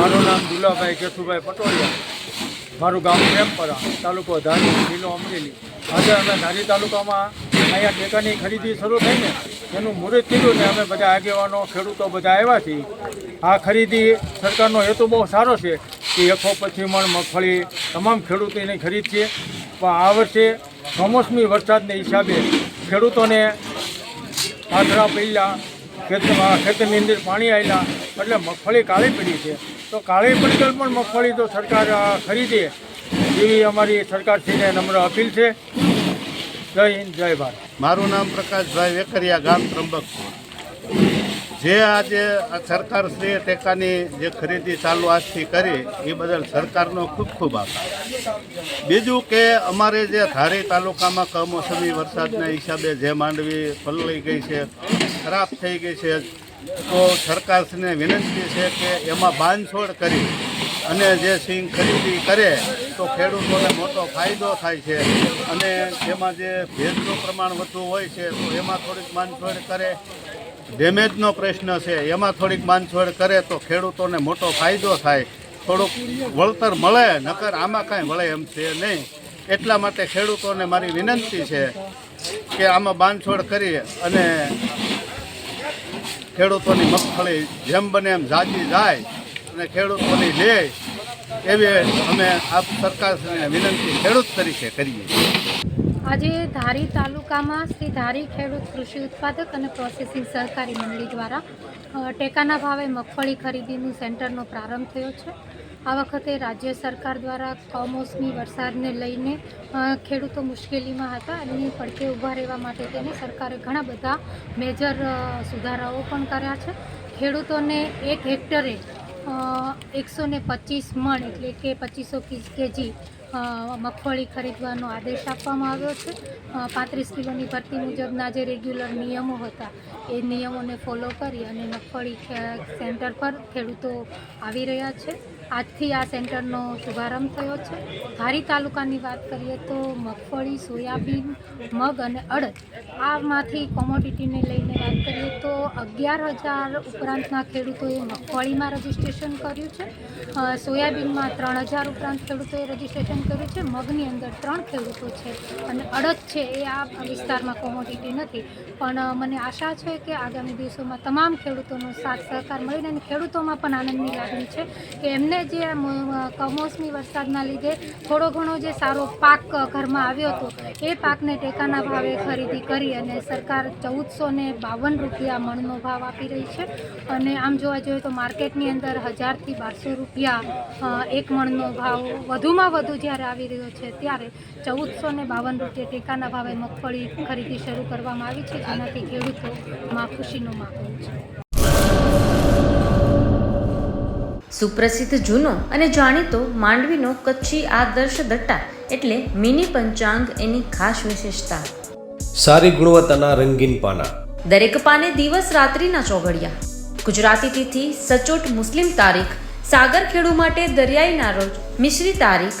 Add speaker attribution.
Speaker 1: મારું નામ દુલાભાઈ કેશુભાઈ પટોડિયા મારું ગામ પ્રેમપરા તાલુકો ધારી, જિલ્લો અમરેલી. આજે અમે ધારી તાલુકામાં અહીંયા ટેકાની ખરીદી શરૂ થઈને એનું મુહૂર્ત કીધું ને અમે બધા આગેવાનો, ખેડૂતો બધા આવ્યા છીએ. આ ખરીદી સરકારનો હેતુ બહુ સારો છે કે એકસો પછી મણ મગફળી તમામ ખેડૂતોની ખરીદ છે. પણ આ વર્ષે કમોસમી વરસાદને હિસાબે ખેડૂતોને આદરા પહેલાં ખેતરમાં, ખેતરની અંદર પાણી આવેલા એટલે મગફળી કાળી પડી છે. તો કાળી પડેલ પણ મગફળી તો સરકાર ખરીદે. એવી અમારી સરકારશ્રીને નમ્ર અપીલ છે. જય હિન્દ, જય ભારત.
Speaker 2: મારું નામ પ્રકાશભાઈ વેકરિયા, ગામ ત્રંબકપુર. જે આજે સરકારશ્રીએ ટેકાની જે ખરીદી ચાલુ આજથી કરી, એ બદલ સરકારનો ખૂબ ખૂબ આભાર. બીજું કે અમારે જે ધારી તાલુકામાં કમોસમી વરસાદના હિસાબે જે માંડવી પલળી ગઈ છે, ખરાબ થઈ ગઈ છે તો સરકારશ્રીને વિનંતી છે કે એમાં બાંધછોડ કરી અને જે સિંગ ખરીદી કરે તો ખેડૂતોને મોટો ફાયદો થાય છે. અને જેમાં જે ભેજનું પ્રમાણ વધુ હોય છે, તો એમાં થોડીક બાંધછોડ કરે. ડેમેજનો પ્રશ્ન છે, એમાં થોડીક બાંધછોડ કરે તો ખેડૂતોને મોટો ફાયદો થાય. થોડુંક વળતર મળે, નકર આમાં કાંઈ વળે એમ છે નહીં. એટલા માટે ખેડૂતોને મારી વિનંતી છે કે આમાં બાંધછોડ કરી અને ખેડૂતોની મગફળી જેમ બને એમ જાજી જાય અને ખેડૂતોની લે, એવી અમે આપ સરકારને વિનંતી ખેડૂત તરીકે કરીએ. છીએ
Speaker 3: આજે ધારી તાલુકામાં શ્રી ધારી ખેડૂત કૃષિ ઉત્પાદક અને પ્રોસેસિંગ સહકારી મંડળી દ્વારા ટેકાના ભાવે મગફળી ખરીદીનું સેન્ટરનો પ્રારંભ થયો છે. આ વખતે રાજ્ય સરકાર દ્વારા કમોસમી વરસાદને લઈને ખેડૂતો મુશ્કેલીમાં હતા. એમની પડકે ઊભા રહેવા માટે તેને સરકારે ઘણા બધા મેજર સુધારાઓ પણ કર્યા છે. ખેડૂતોને એક હેક્ટરે એકસો ને પચીસ મણ એટલે કે પચીસો કેજી મગફળી ખરીદવાનો આદેશ આપવામાં આવ્યો છે. પાંત્રીસ કિલોની ભરતી મુજબના જે રેગ્યુલર નિયમો હતા, એ નિયમોને ફોલો કરી અને મગફળી સેન્ટર પર ખેડૂતો આવી રહ્યા છે. આજથી આ સેન્ટરનો શુભારંભ થયો છે. ધારી તાલુકાની વાત કરીએ તો મગફળી, સોયાબીન, મગ અને અડદ, આમાંથી કોમોડિટીને લઈને વાત કરીએ તો અગિયાર હજાર ઉપરાંતના ખેડૂતોએ મગફળીમાં રજીસ્ટ્રેશન કર્યું છે. સોયાબીનમાં ત્રણ હજાર ઉપરાંત ખેડૂતોએ રજીસ્ટ્રેશન કર્યું છે. મગની અંદર ત્રણ ખેડૂતો છે અને અડદ છે એ આ વિસ્તારમાં કોમોડિટી નથી. પણ મને આશા છે કે આગામી દિવસોમાં તમામ ખેડૂતોનો સાથ સહકાર મળીને અને ખેડૂતોમાં પણ આનંદની લાગણી છે કે એમને જે કમોસમી વરસાદના લીધે થોડો ઘણો જે સારો પાક ઘરમાં આવ્યો હતો, એ પાકને ટેકાના ભાવે ખરીદી કરી અને સરકાર ચૌદસો ને બાવન રૂપિયા મણનો ભાવ આપી રહી છે. અને આમ જોવા જોઈએ તો માર્કેટની અંદર હજારથી બારસો રૂપિયા એક મણનો ભાવ વધુમાં વધુ જ્યારે આવી રહ્યો છે. ત્યારે ચૌદસો ને બાવન રૂપિયા ટેકાના ભાવે મગફળી ખરીદી શરૂ કરવામાં આવી છે. જેનાથી ખેડૂતોમાં ખુશીનો માહોલ છે.
Speaker 4: સુપ્રસિદ્ધ જૂનો અને જાણીતો માંડવીનો કચ્છી આદર્શ દટ્ટા એટલે મિની પંચાંગ એની ખાસ વિશેષતા.
Speaker 5: સારી ગુણવત્તાના રંગીન પાના.
Speaker 4: દરેક પાને દિવસ રાત્રિના ચોઘડિયા. ગુજરાતી તિથિ સચોટ મુસ્લિમ તારીખ સાગર ખેડુ માટે દરિયાઈના રોજ મિશ્રી તારીખ